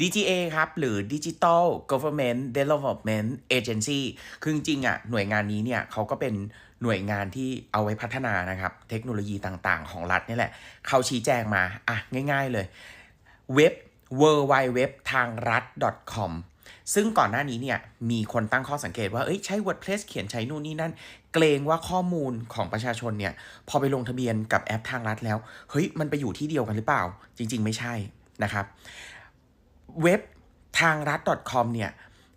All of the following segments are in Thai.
DGA ครับ หรือ Digital Government Development Agency คือจริงๆอะหน่วยงานนี้เนี่ยเขาก็เป็นหน่วยงานที่เอาไว้พัฒนานะครับ เทคโนโลยีต่างๆ ของรัฐนี่แหละ เขาชี้แจงมา อะ ง่ายๆเลยเว็บ w w w ทางรัฐ .com ซึ่งก่อนหน้านี้เนี่ยมีคนตั้งข้อสังเกตว่า เอ้ยใช้ WordPress เขียนใช้นู่นนี่นั่น เกรงว่าข้อมูลของประชาชนเนี่ย พอไปลงทะเบียนกับแอปทางรัฐแล้ว เฮ้ย มันไปอยู่ที่เดียวกันหรือเปล่า จริง ๆ ไม่ใช่นะครับ เว็บทางรัฐ .com เนี่ย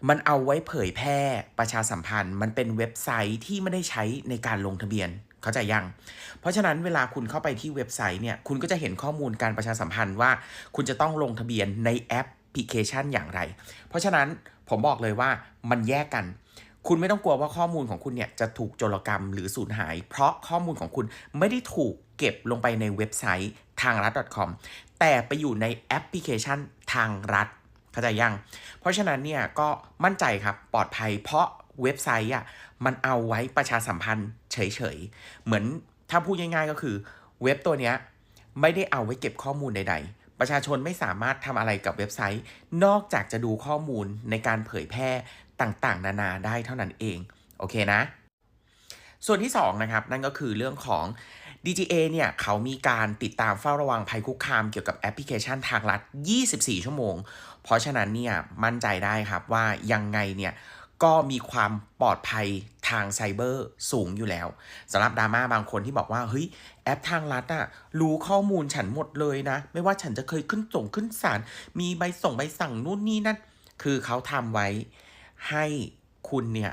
มันเอาไว้เผยแพร่ประชาสัมพันธ์ มันเป็นเว็บไซต์ที่ไม่ได้ใช้ในการลงทะเบียนเข้าใจยัง เพราะฉะนั้นเวลาคุณเข้าไปที่เว็บไซต์เนี่ยคุณก็จะเห็นข้อมูลการประชาสัมพันธ์ว่า คุณจะต้องลงทะเบียนในแอปพลิเคชันอย่างไร เพราะฉะนั้นผมบอกเลยว่ามันแยกกัน คุณไม่ต้องกลัวว่าข้อมูลของคุณเนี่ยจะถูกโจรกรรมหรือสูญหาย เพราะข้อมูลของคุณไม่ได้ถูกเก็บลงไปในเว็บไซต์ทางรัฐ .com แต่ไปอยู่ในแอปพลิเคชันทางรัฐเข้าใจยัง เพราะฉะนั้นเนี่ยก็มั่นใจครับปลอดภัย เพราะเว็บไซต์อะมันเอาไว้ประชาสัมพันธ์เฉยๆ เหมือนถ้าพูดง่ายๆก็คือ เว็บตัวเนี้ยไม่ได้เอาไว้เก็บข้อมูลใดๆ ประชาชนไม่สามารถทำอะไรกับเว็บไซต์ นอกจากจะดูข้อมูลในการเผยแพร่ ต่างๆ นานาได้เท่านั้นเอง โอเคนะ ส่วนที่2นะครับนั่นก็คือเรื่องของ DGA เนี่ยเขามีการติดตามเฝ้าระวังภัยคุกคามเกี่ยวกับแอปพลิเคชันทางรัฐ24 ชั่วโมง เพราะฉะนั้นเนี่ยมั่นใจได้ครับว่ายังไงเนี่ยก็มีความปลอดภัยทางไซเบอร์สูงอยู่แล้วสำหรับดราม่าบางคนที่บอกว่าเฮ้ยแอปทางรัฐอะรู้ข้อมูลฉันหมดเลยนะ ไม่ว่าฉันจะเคยขึ้นส่งขึ้นศาลมีใบส่งใบสั่งนู่นนี่นั่นคือเขาทำไว้ ให้คุณเนี่ย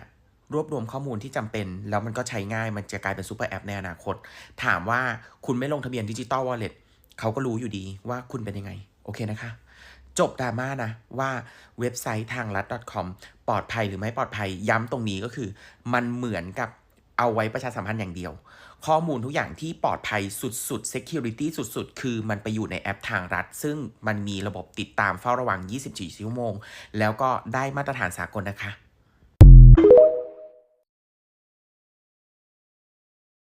รวบรวมข้อมูลที่จำเป็น แล้วมันก็ใช้ง่ายมันจะกลายเป็นซูเปอร์แอปในอนาคต ถามว่าคุณไม่ลงทะเบียนดิจิตอลวอลเล็ตเขาก็รู้อยู่ดีว่าคุณเป็นยังไง โอเคนะคะ จบดราม่านะ ว่าเว็บไซต์ทางรัฐ .com ปลอดภัยหรือไม่ปลอดภัย ย้ำตรงนี้ก็คือ มันเหมือนกับ เอาไว้ประชาสัมพันธ์อย่างเดียว ข้อมูลทุกอย่างที่ปลอดภัยสุดๆ security สุดๆ คือมันไปอยู่ในแอปทางรัฐ ซึ่งมันมีระบบติดตามเฝ้าระวัง 24 ชั่วโมง แล้วก็ได้มาตรฐานสากลนะคะ